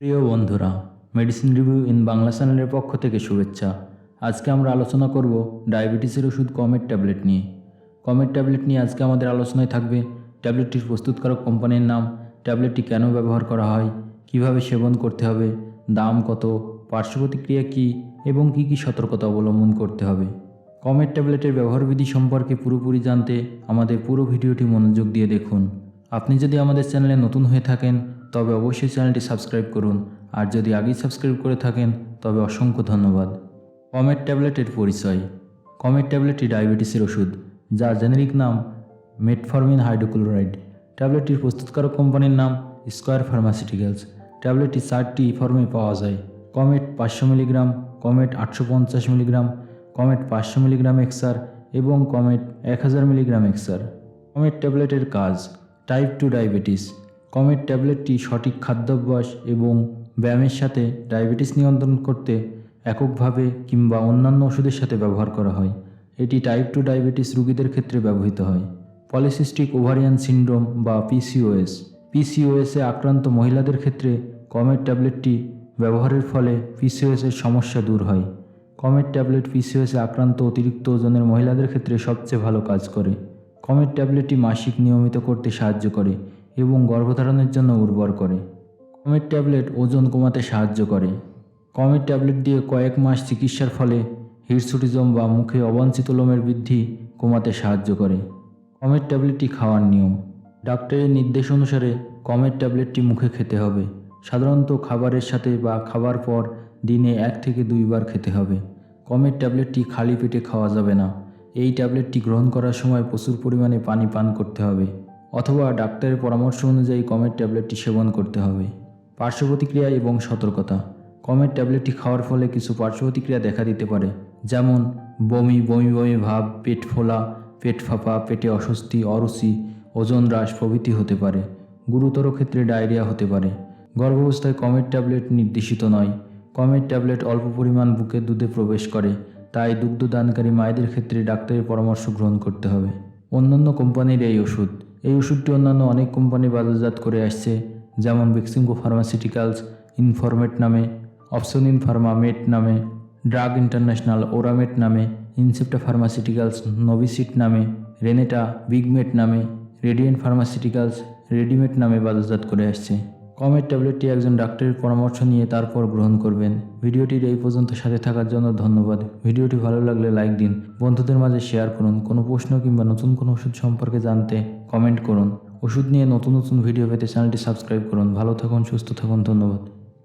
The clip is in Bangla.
প্রিয় বন্ধুরা মেডিসিন রিভিউ ইন বাংলা চ্যানেলের পক্ষ থেকে শুভেচ্ছা। আজকে আমরা আলোচনা করব ডায়াবেটিসের ওষুধ কমেট ট্যাবলেট নিয়ে। কমেট ট্যাবলেট নিয়ে আজকে আমাদের আলোচনায় থাকবে ট্যাবলেটটির প্রস্তুতকারক কোম্পানির নাম ট্যাবলেটটি কেন ব্যবহার করা হয়, কীভাবে সেবন করতে হবে, দাম কত, পার্শ্ব প্রতিক্রিয়া কী, এবং কী কী সতর্কতা অবলম্বন করতে হবে। কমেট ট্যাবলেটের ব্যবহারবিধি সম্পর্কে পুরোপুরি জানতে আমাদের পুরো ভিডিওটি মনোযোগ দিয়ে দেখুন। আপনি যদি আমাদের চ্যানেলে নতুন হয়ে থাকেন, তবে অবশ্যই চ্যানেলটি সাবস্ক্রাইব করুন। আর যদি আগেই সাবস্ক্রাইব করে থাকেন, তবে অসংখ্য ধন্যবাদ। কমেট ট্যাবলেটের পরিচয়। কমেট ট্যাবলেটটি ডায়াবেটিসের ওষুধ, যার জেনেরিক নাম মেটফরমিন হাইড্রোক্লোরাইড। ট্যাবলেটটির প্রস্তুতকারক কোম্পানির নাম স্কয়ার ফার্মাসিউটিক্যালস। ট্যাবলেটটি চারটি ফর্মে পাওয়া যায়। কমেট পাঁচশো মিলিগ্রাম, কমেট আটশো পঞ্চাশ মিলিগ্রাম, কমেট পাঁচশো মিলিগ্রাম এক্সার এবং কমেট এক হাজার মিলিগ্রাম এক্সার কমেট ট্যাবলেটের কাজ। টাইপ টু ডায়াবেটিস কমের ট্যাবলেটটি সঠিক খাদ্যাভ্যাস এবং ব্যায়ামের সাথে ডায়াবেটিস নিয়ন্ত্রণ করতে এককভাবে কিংবা অন্যান্য ওষুধের সাথে ব্যবহার করা হয়। এটি টাইপ টু ডায়াবেটিস রোগীদের ক্ষেত্রে ব্যবহৃত হয়। পলিসিস্টিক ওভারিয়ান সিন্ড্রোম বা পিসিওএস পিসিওএসে আক্রান্ত মহিলাদের ক্ষেত্রে কমের ট্যাবলেটটি ব্যবহারের ফলে পিসিওএসের সমস্যা দূর হয়। কমের ট্যাবলেট পিসিওএসে আক্রান্ত অতিরিক্ত ওজনের মহিলাদের ক্ষেত্রে সবচেয়ে ভালো কাজ করে। কমেট ট্যাবলেটটি মাসিক নিয়মিত করতে সাহায্য করে এবং গর্ভধারণের জন্য উর্বর করে। কমের ট্যাবলেট ওজন কমাতে সাহায্য করে। কমের ট্যাবলেট দিয়ে কয়েক মাস চিকিৎসার ফলে হিরসুটিজম বা মুখে অবাঞ্ছিত লোমের বৃদ্ধি কমাতে সাহায্য করে। কমের ট্যাবলেটটি খাওয়ার নিয়ম। ডাক্তারের নির্দেশ অনুসারে কমের ট্যাবলেটটি মুখে খেতে হবে। সাধারণত খাবারের সাথে বা খাবার পর দিনে এক থেকে দুইবার খেতে হবে। কমের ট্যাবলেটটি খালি পেটে খাওয়া যাবে না। এই ট্যাবলেটটি গ্রহণ করার সময় প্রচুর পরিমাণে পানি পান করতে হবে, অথবা ডাক্তারের পরামর্শ অনুযায়ী কমের ট্যাবলেটটি সেবন করতে হবে। পার্শ্ব প্রতিক্রিয়া এবং সতর্কতা। কমের ট্যাবলেটটি খাওয়ার ফলে কিছু পার্শ্ব প্রতিক্রিয়া দেখা দিতে পারে, যেমন বমি বমি বমি ভাব, পেট ফোলা, পেট ফাঁপা, পেটে অস্বস্তি, অরুচি, ওজন হ্রাস প্রভৃতি হতে পারে, গুরুতর ক্ষেত্রে ডায়রিয়া হতে পারে। গর্ভাবস্থায় কমের ট্যাবলেট নির্দেশিত নয়। কমের ট্যাবলেট অল্প পরিমাণ বুকের দুধে প্রবেশ করে তাই দুগ্ধদানকারী মায়েদের ক্ষেত্রে ডাক্তারের পরামর্শ গ্রহণ করতে হবে। অন্যান্য কোম্পানির এই ওষুধ। এই ওষুধটি অন্যান্য অনেক কোম্পানি বাজারজাত করে আসছে, যেমন বেক্সিমকো ফার্মাসিউটিক্যালস ইনফরমেট নামে অপশনিন ফার্মা মেট নামে ড্রাগ ইন্টারন্যাশনাল ওরামেট নামে ইনসেপ্টা ফার্মাসিউটিক্যালস নোভিসিট নামে রেনেটা বিগমেট নামে রেডিয়েন্ট ফার্মাসিউটিক্যালস রেডিমেট নামে বাজারজাত করে আসছে। কমের ট্যাবলেটটি একজন ডাক্তারের পরামর্শ নিয়ে তারপর গ্রহণ করবেন। ভিডিওটির এই পর্যন্ত সাথে থাকার জন্য ধন্যবাদ। ভিডিওটি ভালো লাগলে লাইক দিন, বন্ধুদের মাঝে শেয়ার করুন, কোনো প্রশ্ন কিংবা নতুন কোনো ওষুধ সম্পর্কে জানতে কমেন্ট করুন। ওষুধ নিয়ে নতুন নতুন ভিডিও পেতে চ্যানেলটি সাবস্ক্রাইব করুন। ভালো থাকুন, সুস্থ থাকুন, ধন্যবাদ।